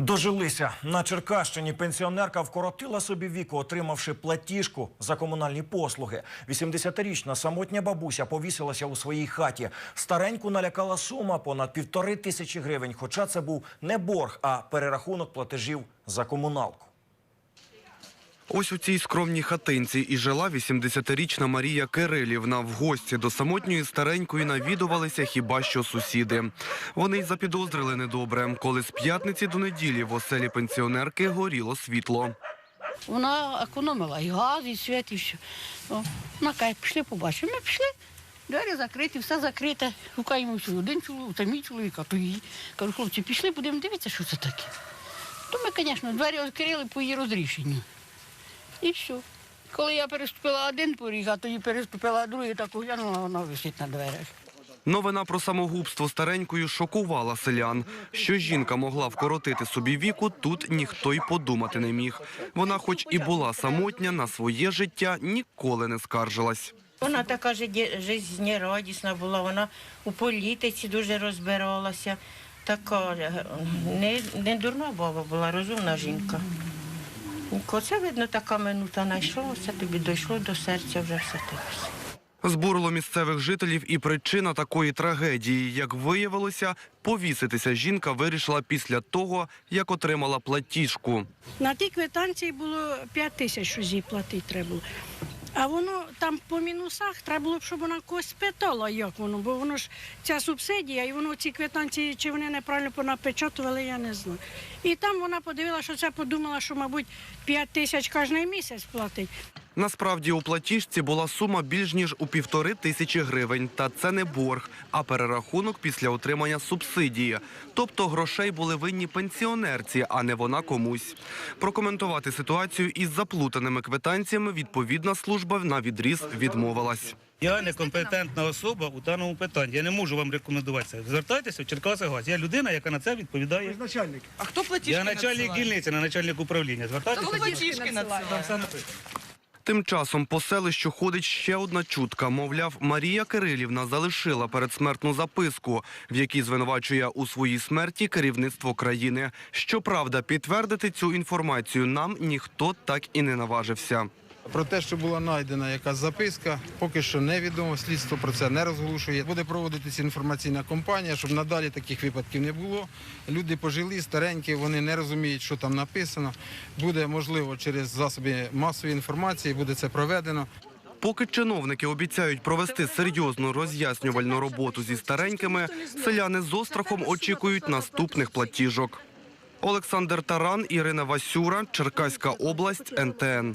Дожилися на Черкащині. Пенсіонерка вкоротила собі віку, отримавши платіжку за комунальні послуги. 80-річна самотня бабуся повісилася у своїй хаті. Стареньку налякала сума понад півтори тисячі гривень. Хоча це був не борг, а перерахунок платежів за комуналку. Ось у цій скромній хатинці і жила 80-річна Марія Кирилівна. В гості до самотньої старенької навідувалися хіба що сусіди. Вони й запідозрили недобре, коли з п'ятниці до неділі в оселі пенсіонерки горіло світло. Вона економила і газ, і світ, і все. Вона каже, пішли побачимо. Ми пішли, двері закриті, все закрите. Шукаємо всю. Один чоловік, та мій чоловік, а то її. Кажу, хлопці, пішли, будемо дивитися, що це таке. То ми, звісно, двері відкрили по її розрішенню. І все. Коли я переступила один поріг, а тоді переступила другий, так оглянула, вона висить на дверях. Новина про самогубство старенькою шокувала селян. Що жінка могла вкоротити собі віку, тут ніхто й подумати не міг. Вона, хоч і була самотня, на своє життя ніколи не скаржилась. Вона така життє- жизнерадісна була, вона у політиці дуже розбиралася. Така е, не, не дурна баба була, розумна жінка. Оце, видно, така минута знайшлося, тобі дійшло до серця вже все те. Збурило місцевих жителів і причина такої трагедії. Як виявилося, повіситися жінка вирішила після того, як отримала платіжку. На тій квитанції було 5 тисяч, зі їй платити треба було. А воно там по мінусах треба було б, щоб вона когось питала, як воно, бо воно ж ця субсидія, і воно ці квитанції, чи вони неправильно понапечатували, я не знаю. І там вона подивилася, що це подумала, що, мабуть, 5 тисяч кожен місяць платить. Насправді у платіжці була сума більш ніж у півтори тисячі гривень. Та це не борг, а перерахунок після отримання субсидії. Тобто грошей були винні пенсіонерці, а не вона комусь. Прокоментувати ситуацію із заплутаними квитанціями відповідна служба на відріз відмовилась. Я некомпетентна особа у даному питанні. Я не можу вам рекомендувати це. Звертайтеся в Черкасигаз. Я людина, яка на це відповідає. начальник, А хто платіжки Я начальник надсилає? дільниці, не начальник управління. Звертайтеся. Хто платіжки надсилає? Там все написано. Тим часом по селищу ходить ще одна чутка. Мовляв, Марія Кирилівна залишила передсмертну записку, в якій звинувачує у своїй смерті керівництво країни. Щоправда, підтвердити цю інформацію нам ніхто так і не наважився. Про те, що була знайдена якась записка, поки що невідомо. Слідство про це не розголошує. Буде проводитися інформаційна кампанія, щоб надалі таких випадків не було. Люди пожилі, старенькі, вони не розуміють, що там написано. Буде можливо через засоби масової інформації, буде це проведено. Поки чиновники обіцяють провести серйозну роз'яснювальну роботу зі старенькими, селяни з острахом очікують наступних платіжок. Олександр Таран, Ірина Васюра, Черкаська область, НТН.